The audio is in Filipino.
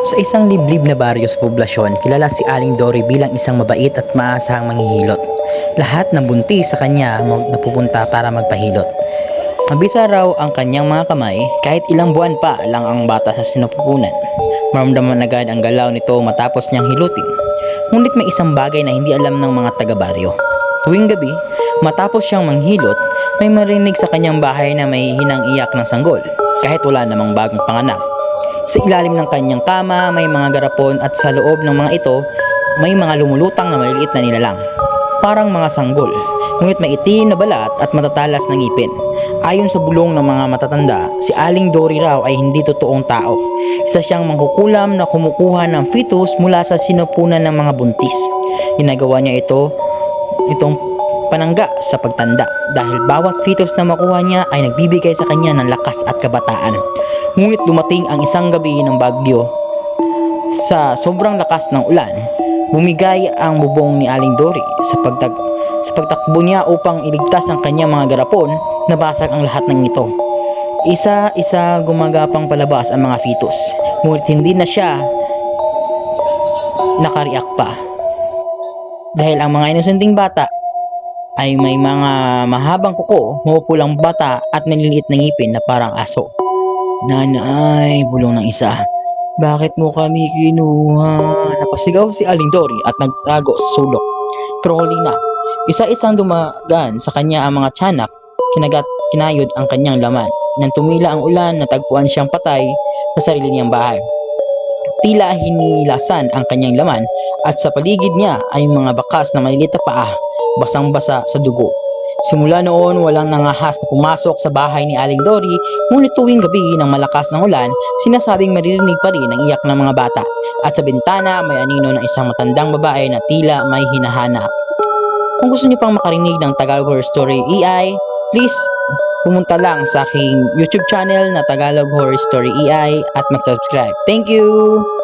Sa isang liblib na baryo sa poblasyon, kilala si Aling Dory bilang isang mabait at maasahang manghihilot. Lahat ng buntis sa kanya napupunta para magpahilot. Mabisa raw ang kanyang mga kamay kahit ilang buwan pa lang ang bata sa sinupupunan. Maramdaman agad ang galaw nito matapos niyang hilutin. Ngunit may isang bagay na hindi alam ng mga taga-baryo. Tuwing gabi, matapos siyang manghilot, may marinig sa kanyang bahay na may hinang iyak ng sanggol kahit wala namang bagong panganak. Sa ilalim ng kanyang kama, may mga garapon at sa loob ng mga ito, may mga lumulutang na maliliit na nilalang. Parang mga sanggol, ngunit may itim na balat at matatalas na ngipin. Ayon sa bulong ng mga matatanda, si Aling Dory raw ay hindi totoong tao. Isa siyang mangkukulam na kumukuha ng fetus mula sa sinupunan ng mga buntis. Ginagawa niya ito, itong panangga sa pagtanda dahil bawat fetus na makuha niya ay nagbibigay sa kanya ng lakas at kabataan. Ngunit dumating ang isang gabi ng bagyo sa sobrang lakas ng ulan, bumigay ang bubong ni Aling Dory sa pagtag sa pagtakbo niya upang iligtas ang kanyang mga garapon, nabasag ang lahat ng ito. Isa-isa gumagapang palabas ang mga fetus, ngunit hindi na siya nakariak pa. Dahil ang mga inosenteng bata ay may mga mahabang kuko, mapupulang bata at maliliit na ngipin na parang aso. Nanay, bulong ng isa. Bakit mo kami kinuha? Napasigaw si Aling Dory at nagtago sa sulok. Pero huli na, isa-isang dumagan sa kanya ang mga tiyanak, kinagat kinayod ang kanyang laman. Nang tumila ang ulan, natagpuan siyang patay sa sarili niyang bahay. Tila hinilasan ang kanyang laman at sa paligid niya ay mga bakas na maliliit na paa, basang-basa sa dugo. Simula noon, walang nangahas na pumasok sa bahay ni Aling Dory, ngunit tuwing gabi ng malakas ng ulan, sinasabing maririnig pa rin ang iyak ng mga bata. At sa bintana, may anino ng isang matandang babae na tila may hinahanap. Kung gusto niyo pang makarinig ng Tagalog Horror Story EI, please pumunta lang sa aking YouTube channel na Tagalog Horror Story EI at mag-subscribe. Thank you!